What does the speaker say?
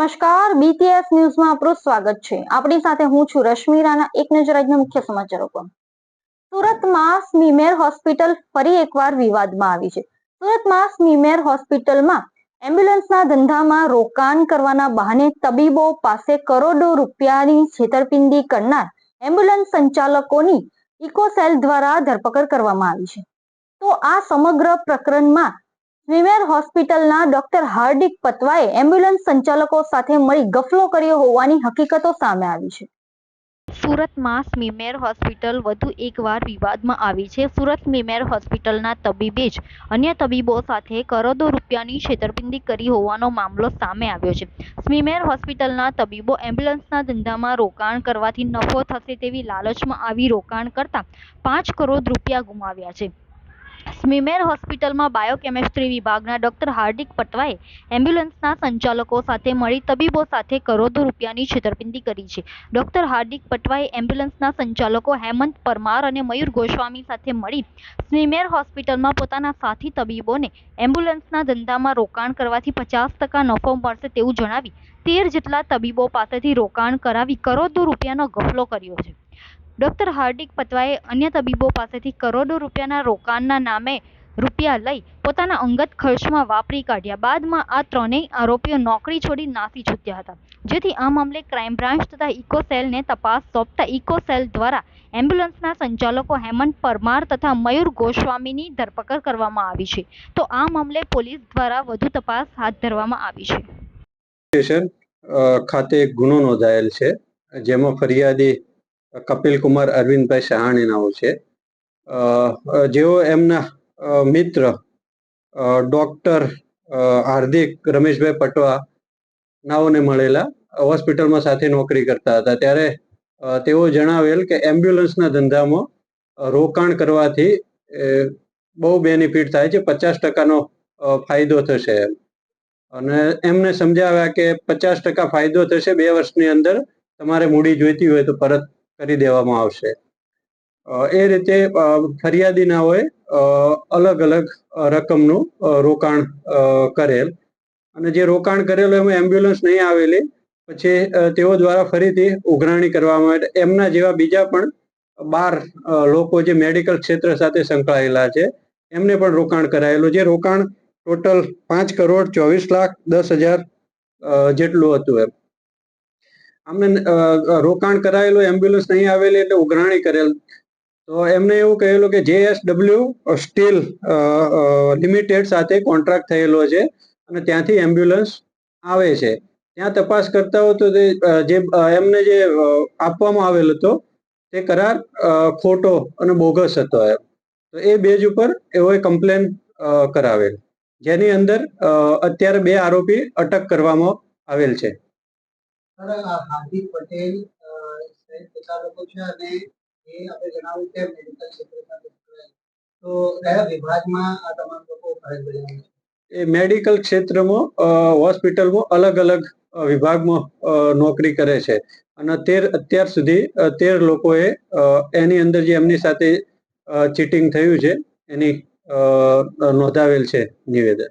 નમસ્કાર બીટીએસ ન્યૂઝમાં આપનું સ્વાગત છે. આપણી સાથે હું છું રશ્મિ રાણા, એક નજર આજના મુખ્ય સમાચારો પર. સુરતમાં સ્મીમેર હોસ્પિટલ ફરી એકવાર વિવાદમાં આવી છે. સુરતમાં સ્મીમેર હોસ્પિટલમાં એમ્બ્યુલન્સના ધંધામાં રોકાણ કરવાના બહાને તબીબો પાસે કરોડો રૂપિયાની છેતરપિંડી કરનાર એમ્બ્યુલન્સ સંચાલકોની ઇકોસેલ દ્વારા ધરપકડ કરવામાં આવી છે. તો આ સમગ્ર પ્રકરણમાં સ્વીમેર હોસ્પિટલના ડોક્ટર હાર્દિક પતવાએ એમ્બ્યુલન્સ સંચાલકો સાથે મળી ગફલો કર્યો હોવાની હકીકતો સામે આવી છે. સુરતમાં સ્મીમેર હોસ્પિટલ વધુ એકવાર વિવાદમાં આવી છે. સુરત સ્મીમેર હોસ્પિટલના તબીબે જ અન્ય તબીબો સાથે કરોડો રૂપિયાની છેતરપિંડી કરી હોવાનો મામલો સામે આવ્યો છે. સ્મીમેર હોસ્પિટલના તબીબો એમ્બ્યુલન્સના ધંધામાં રોકાણ કરવાથી નફો થશે તેવી લાલચમાં આવી રોકાણ કરતા પાંચ કરોડ રૂપિયા ગુમાવ્યા છે. સ્મીમેર હોસ્પિટલમાં બાયોકેમેસ્ટ્રી વિભાગના ડોક્ટર હાર્દિક પટવાએ એમ્બ્યુલન્સના સંચાલકો સાથે મળી તબીબો સાથે કરોડો રૂપિયાની છેતરપિંડી કરી છે. ડોક્ટર હાર્દિક પટવાએ એમ્બ્યુલન્સના સંચાલકો હેમંત પરમાર અને મયુર ગોસ્વામી સાથે મળી સ્મીમેર હોસ્પિટલમાં પોતાના સાથી તબીબોને એમ્બ્યુલન્સના ધંધામાં રોકાણ કરવાથી પચાસ ટકા નફો મળશે તેવું જણાવી તેર જેટલા તબીબો પાસેથી રોકાણ કરાવી કરોડો રૂપિયાનો ગફલો કર્યો છે. ડોક્ટર હાર્દિક પતવાએ અન્ય તબીબો પાસેથી કરોડો રૂપિયાના રોકાણના નામે રૂપિયા લઈ પોતાના અંગત ખર્ચમાં વાપરી કાઢ્યા. બાદમાં આ ત્રણેય આરોપીઓ નોકરી છોડી નાસી છૂટ્યા હતા. જેથી આ મામલે ક્રાઇમ બ્રાન્ચ તથા ઇકોસેલને તપાસ સોંપતા ઇકોસેલ દ્વારા એમ્બ્યુલન્સના સંચાલકો હેમંત પરમાર તથા મયુર ગોસ્વામીની ધરપકડ કરવામાં આવી છે. તો આ મામલે પોલીસ દ્વારા વધુ તપાસ હાથ ધરવામાં આવી છે. સ્ટેશન ખાતે એક ગુનો નોંધાયેલ છે, જેમાં ફરિયાદી કપિલ કુમાર, અરવિંદભાઈ સહાણી નાઓ છે. જેઓ એમના મિત્ર ડોક્ટર હાર્દિક, રમેશભાઈ પટવા નાઓને મળેલા, હોસ્પિટલમાં સાથે નોકરી કરતા હતા. ત્યારે તેઓ જણાવેલ કે એમ્બ્યુલન્સના ધંધામાં રોકાણ કરવાથી બહુ બેનિફિટ થાય છે. પચાસ ટકાનો ફાયદો થશે અને એમને સમજાવ્યા કે પચાસ ટકા ફાયદો થશે બે વર્ષની અંદર, તમારે મૂડી જોઈતી હોય તો પરત કરી દેવામાં આવશે. એ રીતે ફરિયાદીનાઓએ અલગ અલગ રકમનું રોકાણ કરેલ. અને જે રોકાણ કરેલું એમાં એમ્બ્યુલન્સ નહીં આવેલી, પછી તેઓ દ્વારા ફરીથી ઉઘરાણી કરવામાં આવે. એમના જેવા બીજા પણ બાર લોકો જે મેડિકલ ક્ષેત્ર સાથે સંકળાયેલા છે, એમને પણ રોકાણ કરાયેલું. જે રોકાણ ટોટલ પાંચ કરોડ ચોવીસ લાખ દસ હજાર જેટલું હતું એમ. અમને રોકાણ કરાયેલું એમ્બ્યુલન્સ નહીં આવેલી એટલે ઉઘરાણી કરેલ. તો એમને એવું કહેલું કે જે એસ ડબલ્યુ સ્ટીલ લિમિટેડ સાથે કોન્ટ્રાક્ટ થયેલો છે અને ત્યાંથી એમ્બ્યુલન્સ આવે છે. ત્યાં તપાસ કરતા હો તો જે એમને જે આપવામાં આવેલ હતો, તે કરાર ખોટો અને બોગસ હતો એમ. તો એ બેજ ઉપર એઓએ કમ્પ્લેન કરાવેલ. જેની અંદર અત્યારે બે આરોપી અટક કરવામાં આવેલ છે. હાર્દિક પટેલ લોકો છે અને એ આપણે જણાવ્યું કે મેડિકલ ક્ષેત્ર તો કયા વિભાગમાં આ તમામ લોકો ફરજ બજાવે છે? એ મેડિકલ ક્ષેત્રમાં હોસ્પિટલમાં અલગ અલગ વિભાગમાં નોકરી કરે છે. અને તેર, અત્યાર સુધી તેર લોકોએ એની અંદર જે એમની સાથે ચીટિંગ થયું છે, એની નોંધાવેલ છે નિવેદન.